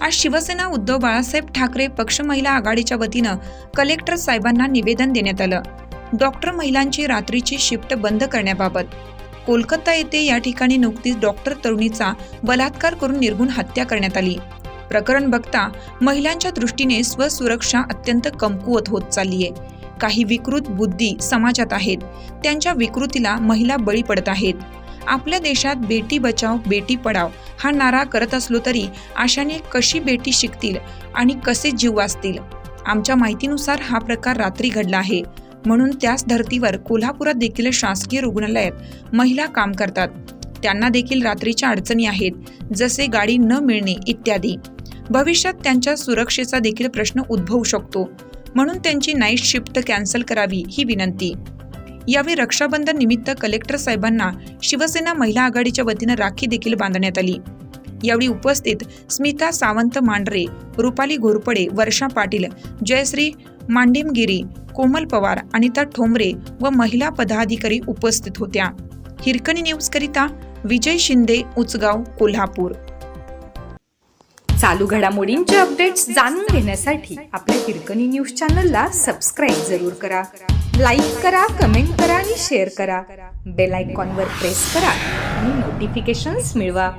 आज शिवसेना उद्धव बाळासाहेब ठाकरे पक्ष महिला आघाडीच्या वतीनं कलेक्टर साहेबांना निवेदन देण्यात आलं. डॉक्टर महिलांची रात्रीची शिफ्ट बंद करण्याबाबत कोलकाता येथे या ठिकाणी नुकतीच डॉक्टर तरुणीचा बलात्कार करून निर्गुण हत्या करण्यात आली. प्रकरण बघता महिलांच्या दृष्टीने स्वसुरक्षा अत्यंत कमकुवत होत चालली आहे काही विकृत बुद्धी समाजात आहेत. त्यांच्या विकृतीला महिला बळी पडत आहेत. आपल्या देशात बेटी बचाव बेटी पडाव हा नारा करत असलो तरी आशाने कशी बेटी शिकतील आणि कसे जीव वाचतील? आमच्या माहितीनुसार हा प्रकार रात्री घडला आहे. म्हणून त्याच धर्तीवर कोल्हापुरात देखील शासकीय रुग्णालयात महिला काम करतात. त्यांना देखील रात्रीच्या अडचणी आहेत जसे गाडी न मिळणे इत्यादी. भविष्यात त्यांच्या सुरक्षेचा देखील प्रश्न उद्भवू शकतो. म्हणून त्यांची नाईट शिफ्ट कॅन्सल करावी ही विनंती. यावेळी रक्षाबंधन निमित्त कलेक्टर साहेबांना शिवसेना महिला आघाडीच्या वतीनं राखी देखील बांधण्यात आली. यावेळी उपस्थित स्मिता सावंत मांढरे रुपाली घोरपडे वर्षा पाटील जयश्री मांडिमगिरी कोमल पवार अनिता ठोंबरे व महिला पदाधिकारी उपस्थित होत्या. हिरकणी न्यूज करिता विजय शिंदे उचगाव कोल्हापूर. चालू घडामोडींचे अपडेट्स जाणून घेण्यासाठी आपल्या हिरकणी न्यूज चॅनलला सबस्क्राईब जरूर करा. लाईक करा कमेंट करा आणि शेअर करा. बेल आयकॉनवर प्रेस करा आणि नोटिफिकेशन्स मिळवा.